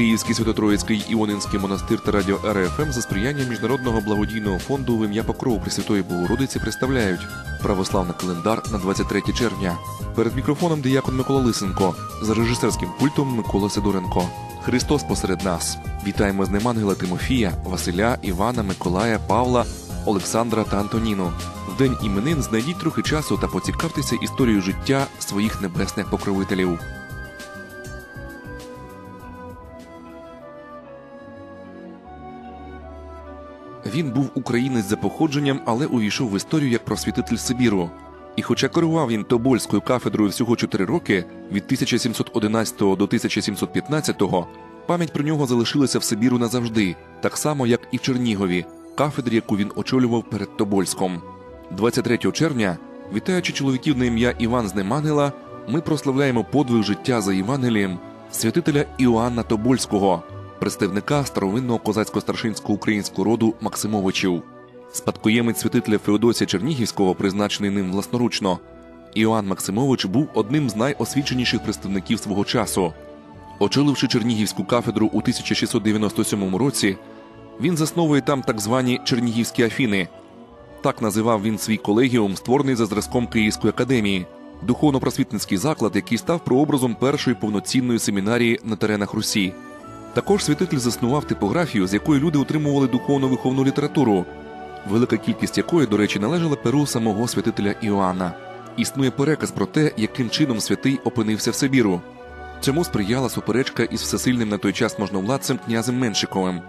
Київський Свято-Троїцький Іонинський монастир та радіо РФМ за сприяння Міжнародного благодійного фонду в ім'я Покрову Пресвятої Богородиці представляють православний календар на 23 червня. Перед мікрофоном диякон Микола Лисенко, за режисерським пультом Микола Сидоренко. Христос посеред нас. Вітаємо з ним ангела Тимофія, Василя, Івана, Миколая, Павла, Олександра та Антоніну. В день іменин знайдіть трохи часу та поцікавтеся історією життя своїх небесних покровителів. Він був українець за походженням, але увійшов в історію як просвітитель Сибіру. І хоча керував він Тобольською кафедрою всього 4 роки від 1711 до 1715, пам'ять про нього залишилася в Сибіру назавжди, так само як і в Чернігові, кафедрі, яку він очолював перед Тобольськом. 23 червня, вітаючи чоловіків на ім'я Іван Знемангела, ми прославляємо подвиг життя за Євангелієм святителя Іоанна Тобольського, представника старовинного козацько-старшинського українського роду Максимовичів. Спадкоємець святителя Феодосія Чернігівського, призначений ним власноручно, Іоанн Максимович був одним з найосвіченіших представників свого часу. Очоливши Чернігівську кафедру у 1697 році, він засновує там так звані Чернігівські Афіни. Так називав він свій колегіум, створений за зразком Київської академії, духовно-просвітницький заклад, який став прообразом першої повноцінної семінарії на теренах Русі. Також святитель заснував типографію, з якої люди отримували духовно-виховну літературу, велика кількість якої, до речі, належала перу самого святителя Іоанна. Існує переказ про те, яким чином святий опинився в Сибіру. Цьому сприяла суперечка із всесильним на той час можновладцем князем Меншиковим.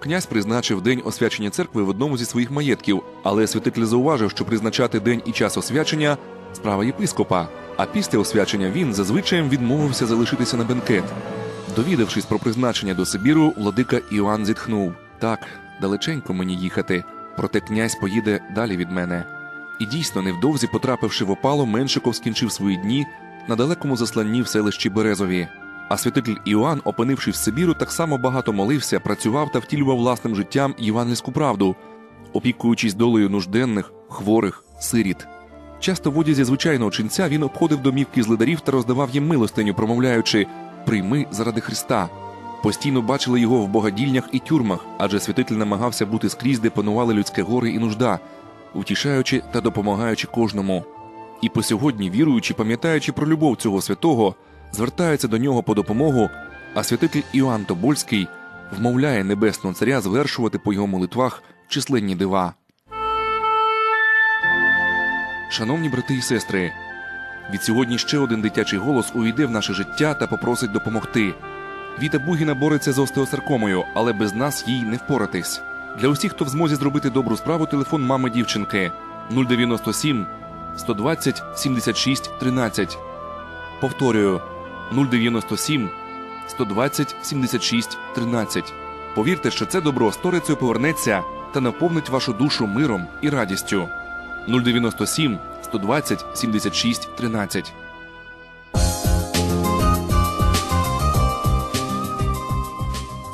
Князь призначив день освячення церкви в одному зі своїх маєтків, але святитель зауважив, що призначати день і час освячення справа єпископа. А після освячення він зазвичай відмовився залишитися на бенкет. Довідавшись про призначення до Сибіру, владика Іоанн зітхнув: так, далеченько мені їхати, проте князь поїде далі від мене. І дійсно, невдовзі, потрапивши в опалу, Меншиков скінчив свої дні на далекому засланні в селищі Березові. А святитель Іоанн, опинившись в Сибіру, так само багато молився, працював та втілював власним життям євангельську правду, опікуючись долею нужденних, хворих, сиріт. Часто в одязі звичайного ченця він обходив домівки злидарів та роздавав їм милостиню, промовляючи Прийми заради Христа. Постійно бачили його в богадільнях і тюрмах, адже святитель намагався бути скрізь, де панували людське горе і нужда, втішаючи та допомагаючи кожному. І по сьогодні, віруючи, пам'ятаючи про любов цього святого, звертаються до нього по допомогу, а святитель Іоанн Тобольський вмовляє небесного царя звершувати по його молитвах численні дива. Шановні брати і сестри, від сьогодні ще один дитячий голос увійде в наше життя та попросить допомогти. Віта Бугіна бореться з остеосаркомою, але без нас їй не впоратись. Для усіх, хто в змозі зробити добру справу, телефон мами дівчинки 097 120 76 13. Повторюю 097 120 76 13. Повірте, що це добро сторицею повернеться та наповнить вашу душу миром і радістю. 097 120 76 13.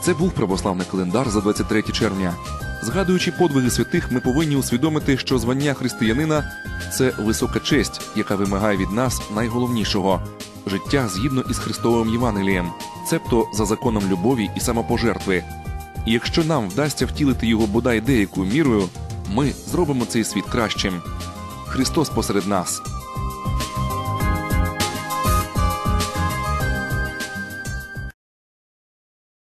Це був православний календар за 23 червня. Згадуючи подвиги святих, ми повинні усвідомити, що звання християнина це висока честь, яка вимагає від нас найголовнішого життя згідно із Христовим Євангелієм, цебто за законом любові і самопожертви. І якщо нам вдасться втілити його бодай деякою мірою, ми зробимо цей світ кращим. Христос посред нас.